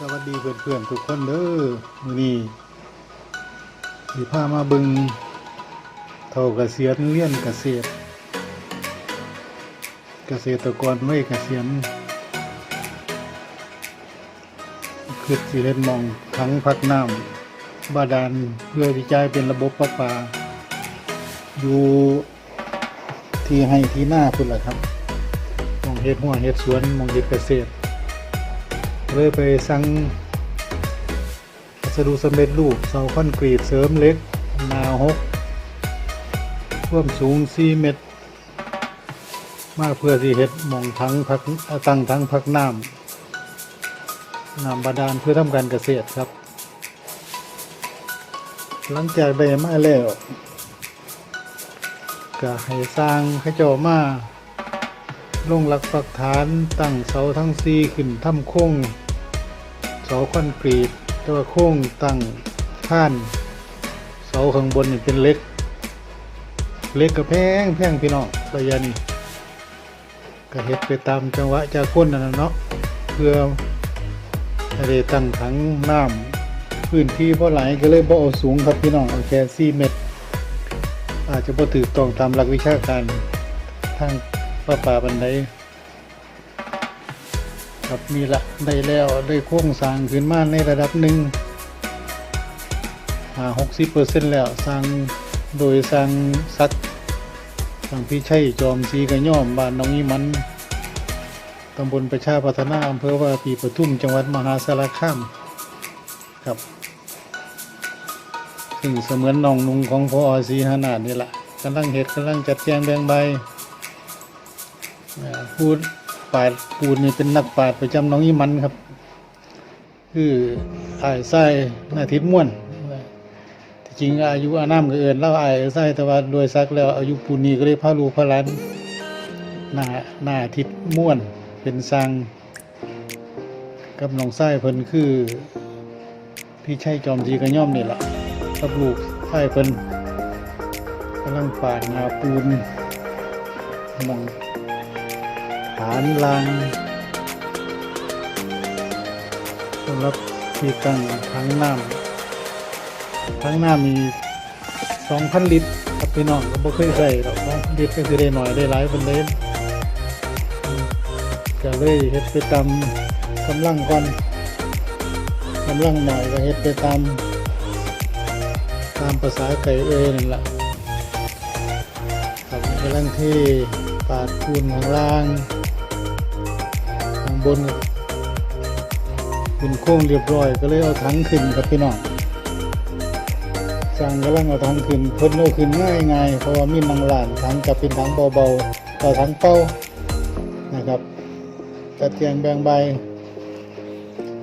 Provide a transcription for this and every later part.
สวัสดีเพื่อนๆทุกคนเด้อมื้อนี้สิพามาเบิ่งเท่าเกษียณเรียนเกษตร เกษตรกรไม่เกษียณคือสิเล่นมองทั้งพักน้ำบาดาลเพื่อที่จะให้เป็นระบบประปา อยู่ที่ให้ที่หน้าพุ่นล่ะครับมองเฮ็ดหัวเฮ็ดสวนมองเฮ็ดเกษตร เลยไปสั่งวัสดุสำเร็จรูปเสาคอนกรีตเสริมเหล็กหนาหกท่วมสูง 4 เมตร มาเพื่อที่เฮ็ดมองทั้งพักตั้งทั้งพักน้ำน้ำบาดาลเพื่อทำการเกษตรครับ หลังจากได้มาแล้วก็ให้สร้างให้เจ้ามา ลงหลักปักฐานตั้งเสาทั้งสี่ขึ้นทำโค้งเสาคอนกรีตต่ว่าโค้งตั้งข้านเสาข้างบนนี่เป็นเล็ก เล็กกระแพงแพงพี่น้องระยะนี้ก็เฮ็ดไปตามจังหวะจากคนนั่นะเนาะเพื่อให้ได้ตั้งถังน้ำพื้นที่บ่หลายก็เลยบ่เอาสูงครับพี่น้องเอาแค่4เมตร อาจจะบ่ถูกต้องตามหลักวิชาการทาง ป้าป่าบันไดครับนี่ละได้แล้วได้โค้งสร้างขึ้นมาในระดับหนึ่งหาหกสิบเปอร์เซ็นต์แล้วสร้างโดยสร้างซักสร้างพี่ชัยจอมสีกระย่อมบ้านหนองอีมันตำบลประชาพัฒนาอำเภอว่าปีปทุมจังหวัดมหาสารคามครับซึ่งเสมือนหนองนุงของพออสีหนาดนี่แหละกำลังเห็ดกำลังจัดแจงแบ่งใบ พูดปาดปูนนี่เป็นนักปาดประจำน้องอีมันครับ คือไอายไส้นาทิตม่วนจริงอายุอานามก็เอินเล่าไอายไส้แต่ว่าโดยซักแล้วอายุปูนีก็เลยพาลูพาหลานหน้าหน้าทิตม่วนเป็นสร้างกับน้องไส้เพิ่นคือ พี่ชัยจอมจีกระย่อมนี่แหละกับลูกไส้เพิ่นกำลังปาดงาปูนมอง ฐานรางสำหรับที่ตั้งถังน้ำถังน้ำมีสองพันลิตรครับพี่น้องก็บ่เคยใส่หรอกสองพันลิตรก็คือได้หน่อยได้หลายเป็นเลยอืมก็เลยเฮ็ดไปตามกำลังก่อนกำลังหน่อยก็เฮ็ดไปตามตามภาษาไก่เอ้นั่นแหละครับกำลังที่ ปาดปูนข้างล่างข้างบนขึ้นโค้งเรียบร้อยก็เลยเอาถังขึ้นครับพี่น้องสั่งกำลังเอาถังขึ้นเพิ่นเอาขึ้นง่ายง่ายเพราะว่ามีนังหลานถังจะเป็นถังเบาๆต่อถังเป้านะครับจัดแจงแบ่งใบ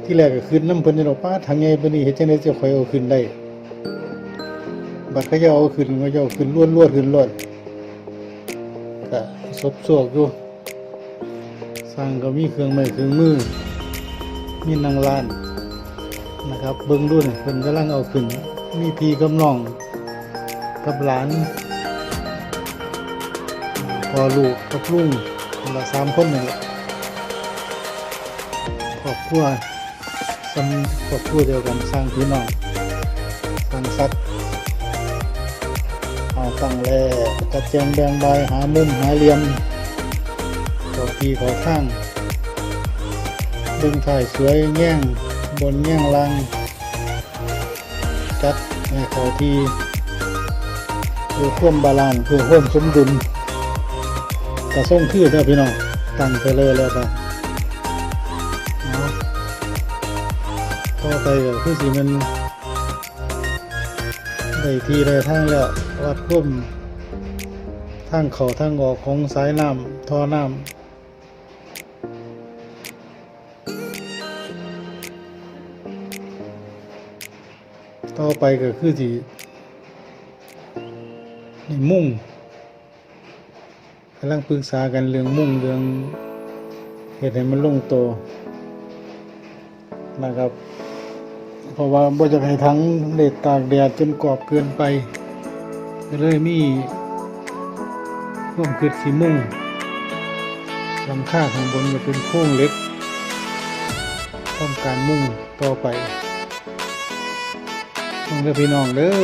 ที่แรกก็ขึ้นน้ำเพิ่นจะบอกป้าถังใหญ่ปานนี้เฮ็ดจังได๋จะคอยเอาขึ้นได้บัดเขาจะเอาขึ้นก็จะเอาขึ้นล้วนๆขึ้นล้วนก็ ซบซวกอยู่สร้างก็มีเครื่องไม้เครื่องมือ มีนางลานนะครับเบิ้งดูนี่เพิ่นกำลังเอาขึ้น มีพีกับน้องกับหลานพอลูกกับลุงคนละสามคนนี่แหละครอบครัวสำครอบครัวเดียวกันสร้างพี่น้องสร้างสัตว์ ตั้งแลจัดแจงแบ่งใบหามุมหาเหลี่ยมขอทีขอข้างเบึงถ่ายสวยแง่งบนแง่งลัง จัดในขอทีเพื่อควมบาลานซ์เพื่อควบสมดุลกระส่งคือเด้อพี่น้องตั้งเทเลอร์แล้วครับเนาะต่อไปก็คือสิมันได้ทีได้ทางแล้ว วัดควบทางเขาทางออกของสายน้ำท่อน้ำต่อไปก็คือสินี่มุ่งกำลังปรึกษากันเรื่องมุ่งเรื่องเหตุให้มันลงตัวนะครับ เพราะว่าบ่จะให้ทั้งเด็ดตากแดดจนกรอบเกินไป ก็เลยมีร่วมคิดสีมุ่งลำค่าข้างบนก็เป็นโค้งเล็กพอทำการมุ่งต่อไปมึงเด้อพี่น้องเด้อ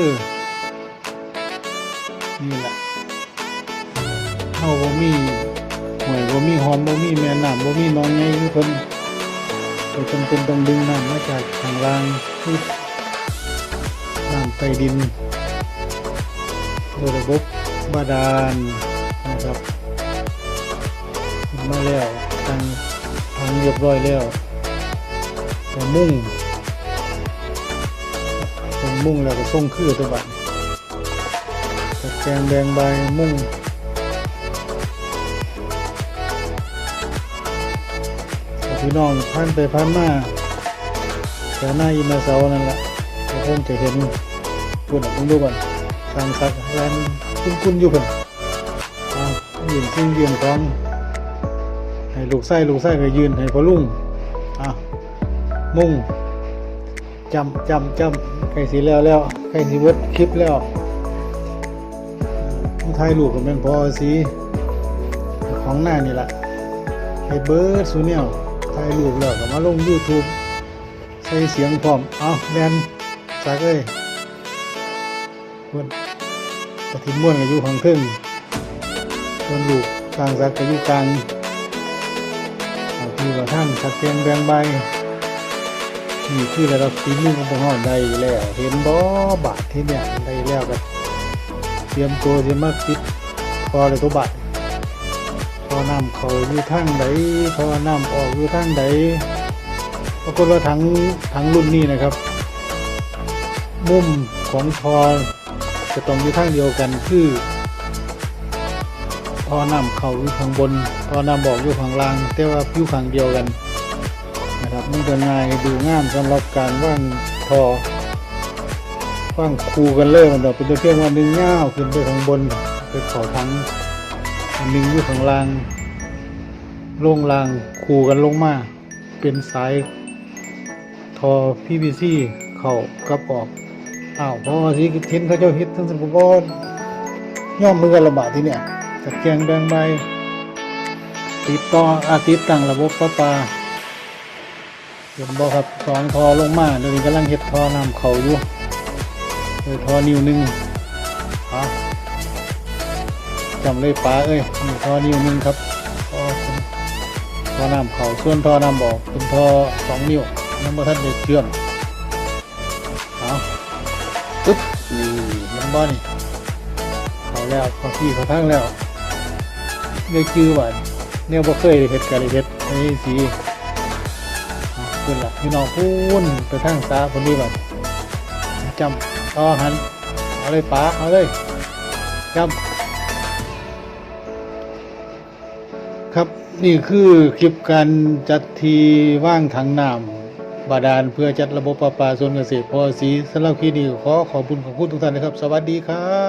นี่แหละเฮาบ่มีหวยบ่มีหอมบ่มีแม่น้ำบ่มีน้องใหญ่คือเพิ่นเพิ่นจำเป็นต้องดึงน้ำมาจากข้างล่างน้ำใต้ดิน โดยระบบบาดาลนะครับมาแล้วตั้งทางเรียบร้อยแล้วก็มุ่งเป็นมุ่งแล้วก็ส่งคือตัวบัดตะแกงแดงใบมุ่งพี่น้องพันไปพันมาแต่หน้าอิมาเสานั่นแหละคงจะเห็นปุ่นต้องดูก่อนางสักแลนคุ้นๆอยู่เพิ่นอ้าวยืนซิ่งยืนของให้ลูกไส้ลูกไส้ก็ยืนให้พ่อลุงอ้าวมุ่งจำจำจำใครสีแล้วแล้วใครสีเวิร์ดคลิปแล้วผู้ไทยลูกก็เป็นพอสีของหน้านี่แหละให้เบิร์ดสูเนียวไทยลูกแล้วก็มาลง YouTube ใส่เสียงพร้อม เอาแดนสักเอ้ยคน กระถิ่นม่วนกับอยู่ข้างครึ่งคนลูกกลางสักกับอยู่กลางที่ว่าท่านสักเกียงแบงใบนี่คือระดับฝีมือของพวกเราได้แล้วเห็นบ่บาทที่เนี่ยได้แล้วก็เตรียมตัวจะมาติดพอเลยตัวบาทพอน้ำเขาอยู่ทางใดพอน้ำออกอยู่ทางใดปรากฏว่าทั้งทั้งรุ่นนี้นะครับ มุมของทอ จะต้องอยู่ทางเดียวกันคือทอน้ำเขาอยู่ข้างบนทอน้ำบอกอยู่ข้างล่าง แต่ว่าอยู่ข้างเดียวกันนะครับมันจะง่ายดูง่ามสำหรับการว่างทอว่างคูกันเลยมันเดี๋ยวเป็นตัวเพียงวันหนึ่งเง่าวขึ้นไปข้างบนไปเขอทั้งอันหนึ่งอยู่ข้างล่างลงล่างคูกันลงมาเป็นสายทอ PVC เข้ากับออก อ้าวเพราะว่าสิเทนเขาเจ้าฮิตทั้งสมุก็ย่อมมือกันระบาดที่เนี่ยตะแกงแดงใบติดต่ออาติดตั้งระบบประปาเห็นบ่ครับสองทอลงมาเดี๋ยวนี้กำลังเฮ็ดทอนำเขาอยู่เออทอนิ้วหนึงอะจำเลยป้าเอ้ยนี่ทอนิ้วหนึ่งครับทอนท่อน้ำเขาส่วนทอน้ำออกเป็นทอสองนิ้วน้ำมันท่านเด็เชื่อม ปึ๊บนี่มันบ่นี่เขาแล้วเขาที่เขาทั้งแล้วได้ชื่อว่าเนี่ยบ่เคยเห็ดกันเลยเห็ดไอ้สีเอาขึ้นละพี่น้องพูนไปทางซ้ายคนนี้แบบจำต่อหันเอาเลยป๋าเอาเลยจำครับนี่คือคลิปการจัดทีว่างถังน้ำ บาดาลเพื่อจัดระบบประปาส่วนเกษตรพอสีสำหรับคลิปนี้ขอขอบคุณขอบคุณทุกท่านนะครับ สวัสดีครับ